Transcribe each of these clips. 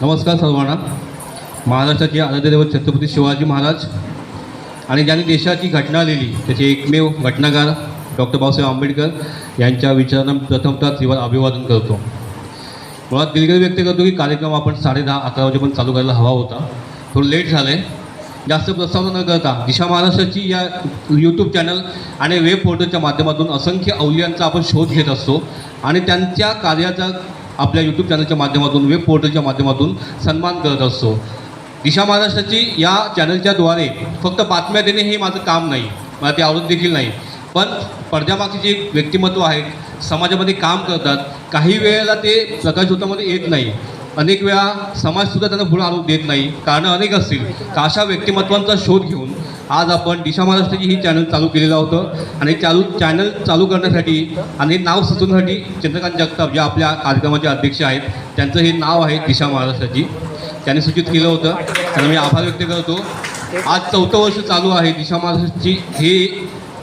नमस्कार सर्वांना. महाराष्ट्राचे आराध्यदैवत छत्रपती शिवाजी महाराज आणि ज्यांनी देशाची घटना लिहिली त्याचे एकमेव घटनाकार डॉक्टर बाबासाहेब आंबेडकर यांच्या विचारांना प्रथमतः तीव्र अभिवादन करतो. मुळात दिलगिरी व्यक्त करतो की कार्यक्रम आपण साडे दहा अकरा वाजेपर्यंत चालू करायला हवा होता. थोडं लेट झालं आहे जास्त प्रस्तावना न करता दिशा महाराष्ट्राची या यूट्यूब चॅनल आणि वेब पोर्टलच्या माध्यमातून असंख्य अवलियांचा आपण शोध घेत असतो आणि त्यांच्या कार्याचा आपल्या यूट्यूब चॅनलच्या माध्यमातून वेब पोर्टलच्या माध्यमातून सन्मान करत असतो. दिशा महाराष्ट्राची या चॅनलच्याद्वारे फक्त बातम्या देणे हे माझं काम नाही. मला ते आवडत देखील नाही. पण पडद्यामागचे जे व्यक्तिमत्व आहेत समाजामध्ये काम करतात काही वेळेला ते प्रकाशोतामध्ये येत नाही. अनेक वेळा समाजसुद्धा त्यांना पुढे आणून देत नाही. कारणं अनेक असतील. तर अशा व्यक्तिमत्वांचा शोध घेऊन आज आपण दिशा महाराष्ट्राची ही चॅनल चालू केलेलं होतं. आणि चालू चॅनल चालू करण्यासाठी आणि नाव सुचवण्यासाठी चंद्रकांत जगताप जे आपल्या कार्यक्रमाचे अध्यक्ष आहेत त्यांचं हे नाव आहे दिशा महाराष्ट्राची. त्यांनी सूचित केलं होतं. त्यांना मी आभार व्यक्त करतो. आज चौथं वर्ष चालू आहे दिशा महाराष्ट्राची. हे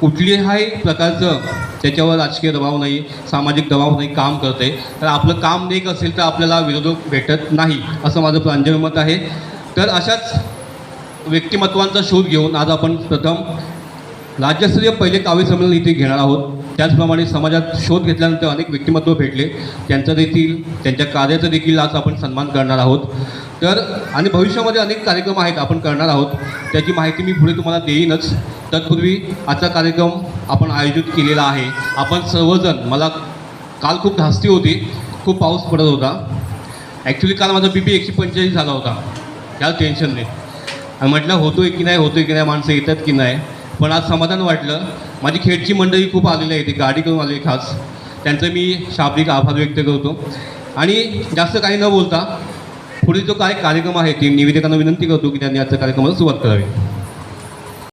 कुठल्याही प्रकारचं? त्याच्यावर राजकीय दबाव नाही सामाजिक दबाव नाही काम करते. तर आपलं काम नेक असेल तर आपल्याला विरोधक भेटत नाही असं माझं प्रांजळ मत आहे. तर अशाच व्यक्तिमत्वांचा शोध घेऊन आज आपण प्रथम राज्यस्तरीय पहिले काव्य संमेलन इथे घेणार आहोत. त्याचप्रमाणे समाजात शोध घेतल्यानंतर अनेक व्यक्तिमत्व भेटले. त्यांचा देखील त्यांच्या कार्याचा देखील आज आपण सन्मान करणार आहोत. तर आणि भविष्यामध्ये अनेक कार्यक्रम आहेत आपण करणार आहोत. त्याची माहिती मी पुढे तुम्हाला देईनच. तत्पूर्वी आजचा कार्यक्रम आपण आयोजित केलेला आहे. आपण सर्वजण मला काल खूप धास्ती होती खूप पाऊस पडत होता. ॲक्च्युली काल माझा बी पी एकशे पंचेचाळीस झाला होता. त्या टेन्शनने आणि म्हटलं होतोय की नाही होतोय की नाही माणसं येतात की नाही? पण आज समाधान वाटलं. माझी खेडची मंडळी खूप आलेली आहे ती गाडी करून आली खास. त्यांचं मी शाब्दिक आभार व्यक्त करतो. आणि जास्त काही न बोलता पुढील जो काय कार्यक्रम आहे ती निवेदकांना विनंती करतो की त्यांनी आजच्या कार्यक्रमाला सुरुवात करावी.